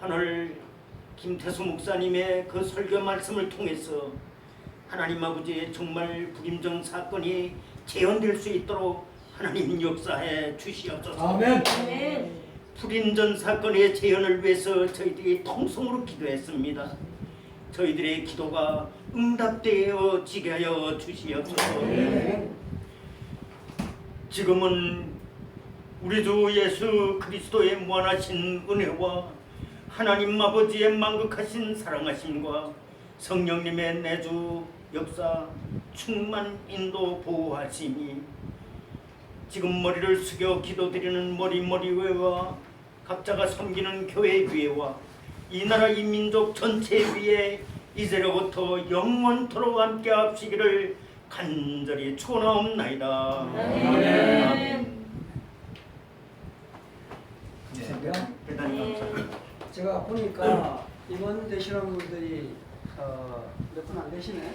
하늘 김태수 목사님의 그 설교 말씀을 통해서 하나님 아버지의 정말 불임정 사건이 재현될 수 있도록 하나님 역사해 주시옵소서. 아멘. 아멘. 불임전 사건의 재현을 위해서 저희들이 통성으로 기도했습니다. 저희들의 기도가 응답되어 지게 하여 주시옵소서. 지금은 우리 주 예수 그리스도의 무한하신 은혜와 하나님 아버지의 만극하신 사랑하심과 성령님의 내주 역사 충만 인도 보호하심이 지금 머리를 숙여 기도드리는 머리머리 위와 각자가 섬기는 교회 위에와 이 나라 이 민족 전체 위에 이제로부터 영원토록 함께 합시기를 간절히 축원하옵나이다. 아멘. 감사합니다. 대단히 감사합니다. 제가 보니까 임원 되시는 분들이 어, 몇 분 안 되시네.